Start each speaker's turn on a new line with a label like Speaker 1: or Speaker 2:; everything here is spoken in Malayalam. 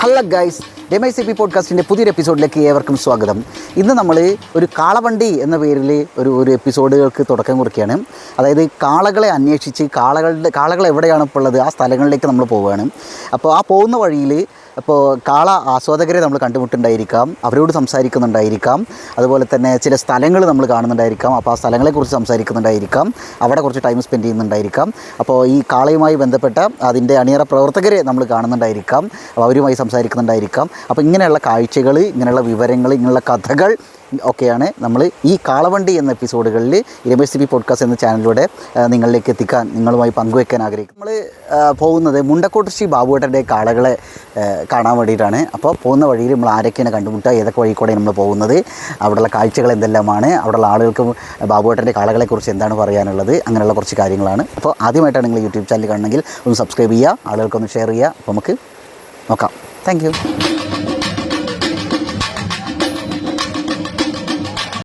Speaker 1: Allah guys. M I C P പോഡ്കാസ്റ്റിന്റെ പുതിയൊരു എപ്പിസോഡിലേക്ക് ഏവർക്കും സ്വാഗതം. ഇന്ന് നമ്മൾ ഒരു കാളവണ്ടി എന്ന പേരിൽ ഒരു ഒരു എപ്പിസോഡുകൾക്ക് തുടക്കം കുറിക്കുകയാണ്. അതായത് കാളകളെ അന്വേഷിച്ച് കാളകളുടെ കാളകൾ എവിടെയാണ് ഇപ്പോൾ ഉള്ളത്? ആ സ്ഥലങ്ങളിലേക്ക് നമ്മൾ പോവുകയാണ്. അപ്പോൾ ആ പോകുന്ന വഴിയിൽ അപ്പോൾ കാള ആസ്വാദകരെ നമ്മൾ കണ്ടുമുട്ടുണ്ടായിരിക്കാം അവരോട് സംസാരിക്കുന്നുണ്ടായിരിക്കാം. അതുപോലെ തന്നെ ചില സ്ഥലങ്ങൾ നമ്മൾ കാണുന്നുണ്ടായിരിക്കാം. അപ്പോൾ ആ സ്ഥലങ്ങളെക്കുറിച്ച് സംസാരിക്കുന്നുണ്ടായിരിക്കാം. അവിടെ കുറച്ച് ടൈം സ്പെൻഡ് ചെയ്യുന്നുണ്ടായിരിക്കാം. അപ്പോൾ ഈ കാളയുമായി ബന്ധപ്പെട്ട അതിന്റെ അണിയറ പ്രവർത്തകരെ നമ്മൾ കാണുന്നുണ്ടായിരിക്കാം. അവരുമായി സംസാരിക്കുന്നുണ്ടായിരിക്കാം. അപ്പോൾ ഇങ്ങനെയുള്ള കാഴ്ചകൾ ഇങ്ങനെയുള്ള വിവരങ്ങൾ ഇങ്ങനെയുള്ള കഥകൾ ഒക്കെയാണ് നമ്മൾ ഈ കാളവണ്ടി എന്ന എപ്പിസോഡുകളിൽ രമേശ് പി പോഡ്കാസ്റ്റ് എന്ന ചാനലിലൂടെ നിങ്ങളിലേക്ക് എത്തിക്കാൻ നിങ്ങളുമായി പങ്കുവെക്കാൻ ആഗ്രഹിക്കും നമ്മൾ പോകുന്നത് മുണ്ടക്കോട്ട് ശ്രീ ബാബുവേട്ടന്റെ കാളകളെ കാണാൻ വേണ്ടിയിട്ടാണ്. അപ്പോൾ പോകുന്ന വഴിയിൽ നമ്മൾ ആരൊക്കെയാണ് കണ്ടുമുട്ടുക ഏതൊക്കെ വഴി കൂടെ നമ്മൾ പോകുന്നത് അവിടെയുള്ള കാഴ്ചകൾ എന്തെല്ലാമാണ് അവിടെയുള്ള ആളുകൾക്ക് ബാബുവേട്ടന്റെ കാളകളെക്കുറിച്ച് എന്താണ് പറയാനുള്ളത് അങ്ങനെയുള്ള കുറച്ച് കാര്യങ്ങളാണ്. അപ്പോൾ ആദ്യമായിട്ടാണ് നിങ്ങൾ യൂട്യൂബ് ചാനൽ കാണണമെങ്കിൽ ഒന്ന് സബ്സ്ക്രൈബ് ചെയ്യുക ആളുകൾക്കൊന്ന് ഷെയർ ചെയ്യുക. അപ്പോൾ നമുക്ക് നോക്കാം. Thank you.